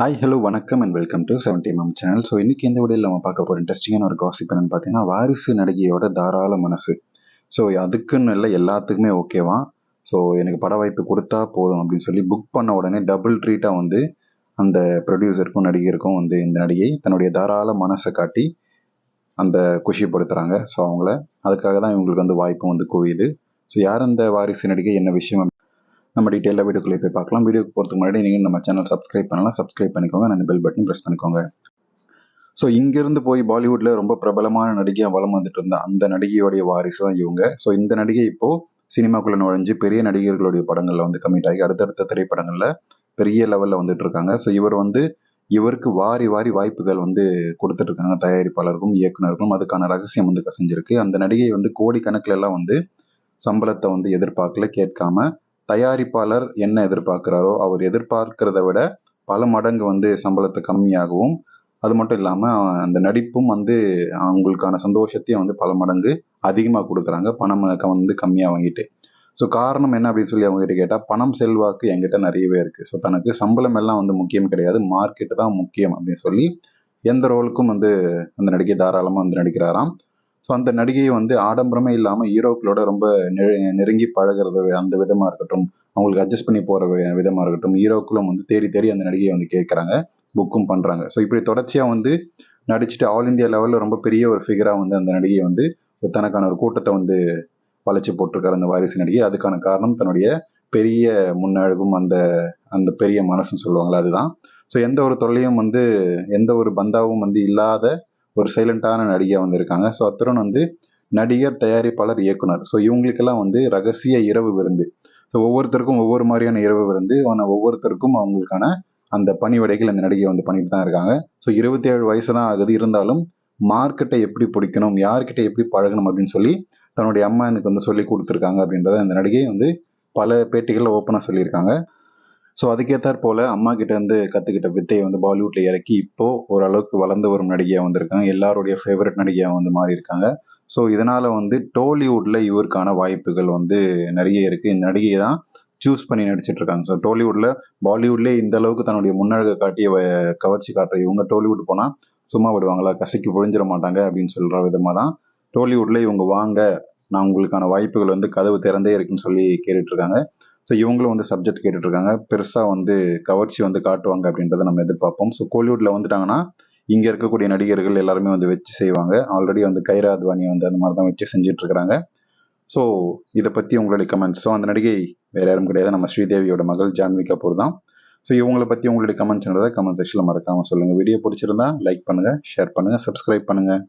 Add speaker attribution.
Speaker 1: Hi hello வணக்கம் and welcome to seventy மம் channel so இன்றைக்கி இந்த வீடியோவில் நம்ம பார்க்க போகிற இன்ட்ரெஸ்டிங்கான ஒரு காசிப் என்னென்னு பார்த்தீங்கன்னா வாரிசு நடிகையோட தாராள மனசு. ஸோ அதுக்குன்னு இல்லை எல்லாத்துக்குமே ஓகேவா ஸோ எனக்கு பட வாய்ப்பு கொடுத்தா போதும் அப்படின்னு சொல்லி புக் பண்ண உடனே டபுள் ட்ரீட்டாக வந்து அந்த ப்ரொடியூசருக்கும் நடிகருக்கும் வந்து இந்த நடிகை தன்னுடைய தாராள மனசை காட்டி அந்த குஷிப்படுத்துகிறாங்க ஸோ அவங்கள அதுக்காக தான் இவங்களுக்கு வந்து வாய்ப்பு வந்து குவியுது ஸோ யார் அந்த வாரிசு நடிகை என்ன விஷயம் நம்ம டீட்டெயிலாக வீடியோக்குள்ளே போய் பார்க்கலாம். வீடியோக்கு போகிறதுக்கு முன்னாடி நீங்கள் நம்ம சேனல் சப்ஸ்கிரைப் பண்ணலாம் சப்ஸ்கிரைப் பண்ணிக்கோங்க. அந்த பெல் பட்டன் ப்ரெஸ் பண்ணிக்கோங்க. ஸோ இங்கேருந்து போய் பாலிவுட்டில் ரொம்ப பிரபலமான நடிகையாக வளம் வந்துட்டு இருந்த அந்த நடிகையோடைய வாரிசு தான் இவங்க. ஸோ இந்த நடிகை இப்போது சினிமாக்குள்ளே நுழைஞ்சு பெரிய நடிகர்களுடைய படங்களில் வந்து கம்மிட் ஆகி அடுத்தடுத்த திரைப்படங்களில் பெரிய லெவலில் வந்துட்டு இருக்காங்க. ஸோ இவர் வந்து இவருக்கு வாரி வாரி வாய்ப்புகள் வந்து கொடுத்துட்டு இருக்காங்க. தயாரிப்பாளருக்கும் இயக்குநருக்கும் அதுக்கான ரகசியம் வந்து கசிஞ்சிருக்கு. அந்த நடிகை வந்து கோடிக்கணக்கில் எல்லாம் வந்து சம்பளத்தை வந்து எதிர்பார்க்கல கேட்காம தயாரிப்பாளர் என்ன எதிர்பார்க்குறாரோ அவர் எதிர்பார்க்கிறத விட பல மடங்கு வந்து சம்பளத்தை கம்மியாகவும் அது மட்டும் இல்லாமல் அந்த நடிப்பும் வந்து அவங்களுக்கான சந்தோஷத்தையும் வந்து பல மடங்கு அதிகமாக கொடுக்குறாங்க. பணம் வந்து கம்மியாக வாங்கிட்டு. ஸோ காரணம் என்ன அப்படின்னு சொல்லி அவங்ககிட்ட கேட்டால் பணம் செல்வாக்கு என்கிட்ட நிறையவே இருக்குது ஸோ தனக்கு சம்பளம் எல்லாம் வந்து முக்கியம் கிடையாது. மார்க்கெட்டு தான் முக்கியம் அப்படின்னு சொல்லி எந்த ரோலுக்கும் வந்து அந்த நடிகை தாராளமாக வந்து நடிக்கிறாராம். ஸோ அந்த நடிகையை வந்து ஆடம்பரமே இல்லாமல் ஹீரோக்களோட ரொம்ப நெருங்கி பழகிறது அந்த விதமாக இருக்கட்டும் அவங்களுக்கு அட்ஜஸ்ட் பண்ணி போகிற விதமாக இருக்கட்டும் ஹீரோக்களும் வந்து தேடி தேடி அந்த நடிகையை வந்து கேட்குறாங்க புக்கும் பண்ணுறாங்க ஸோ இப்படி தொடர்ச்சியாக வந்து நடிச்சுட்டு ஆல் இந்தியா லெவலில் ரொம்ப பெரிய ஒரு ஃபிகராக வந்து அந்த நடிகையை வந்து தனக்கான ஒரு கூட்டத்தை வந்து வளைச்சி போட்டிருக்காரு அந்த வாரிசு நடிகை. அதுக்கான காரணம் தன்னுடைய பெரிய முன்னழகும் அந்த அந்த பெரிய மனசுன்னு சொல்லுவாங்களே அதுதான். ஸோ எந்த ஒரு தொல்லையும் வந்து எந்த ஒரு பந்தாவும் வந்து இல்லாத ஒரு சைலண்டான நடிகையாக வந்து இருக்காங்க. ஸோ அத்துடன் வந்து நடிகர் தயாரிப்பாளர் இயக்குனர். ஸோ இவங்களுக்கெல்லாம் வந்து ரகசிய இரவு விருந்து. ஸோ ஒவ்வொருத்தருக்கும் ஒவ்வொரு மாதிரியான இரவு விருந்து ஆனால் ஒவ்வொருத்தருக்கும் அவங்களுக்கான அந்த பணிவடைகள் அந்த நடிகை வந்து பண்ணிட்டு தான் இருக்காங்க. ஸோ இருபத்தி ஏழு வயசு தான் ஆகுது. இருந்தாலும் மார்க்கெட்டை எப்படி பிடிக்கணும் யார்கிட்ட எப்படி பழகணும் அப்படின்னு சொல்லி தன்னுடைய அம்மா எனக்கு வந்து சொல்லி கொடுத்துருக்காங்க அப்படின்றத அந்த நடிகை வந்து பல பேட்டிகளில் ஓப்பனாக சொல்லியிருக்காங்க. ஸோ அதுக்கேற்றாற் போல் அம்மா கிட்ட இருந்து கற்றுக்கிட்ட வித்தையை வந்து பாலிவுட்டில் இறக்கி இப்போது ஓரளவுக்கு வளர்ந்து வரும் நடிகையாக வந்திருக்காங்க. எல்லாருடைய ஃபேவரட் நடிகையாக வந்து மாறி இருக்காங்க ஸோ இதனால் வந்து டோலிவுட்டில் இவருக்கான வாய்ப்புகள் வந்து நிறைய இருக்குது இந்த நடிகையை தான் சூஸ் பண்ணி நடிச்சிட்டு இருக்காங்க ஸோ டோலிவுட்டில் பாலிவுட்லேயே இந்த அளவுக்கு தன்னுடைய முன்னழகை காட்டிய கவர்ச்சி காட்டுற இவங்க டோலிவுட் போனால் சும்மா விடுவாங்களா? கசக்கி புழிஞ்சிட மாட்டாங்க அப்படின்னு சொல்கிற விதமாக தான் டோலிவுட்டில் இவங்க வாங்க நான் உங்களுக்கான வாய்ப்புகள் வந்து கதவு திறந்தே இருக்குன்னு சொல்லி கேட்டுட்ருக்காங்க. ஸோ இவங்களும் வந்து சப்ஜெக்ட் கேட்டுட்ருக்காங்க. பெருசாக வந்து கவர்ச்சி வந்து காட்டுவாங்க அப்படின்றத நம்ம எதிர்பார்ப்போம். ஸோ கோலிவுட்டில் வந்துட்டாங்கன்னா இங்கே இருக்கக்கூடிய நடிகர்கள் எல்லாருமே வந்து வச்சு செய்வாங்க. ஆல்ரெடி வந்து கைரா அத்வானி வந்து அந்த மாதிரி தான் வச்சு செஞ்சிட்ருக்கிறாங்க ஸோ இதை பற்றி உங்களுடைய கமெண்ட்ஸ் ஸோ அந்த நடிகை வேறு யாரும் கிடையாது. நம்ம ஸ்ரீதேவியோட மகள் ஜான்வி கபூர் தான். ஸோ இவங்களை பற்றி உங்களுடைய கமெண்ட்ஸ்ன்றதை கமெண்ட் செக்ஷனில் மறக்காமல் சொல்லுங்கள் வீடியோ பிடிச்சிருந்தா லைக் பண்ணுங்கள் ஷேர் பண்ணுங்கள் சப்ஸ்கிரைப் பண்ணுங்கள்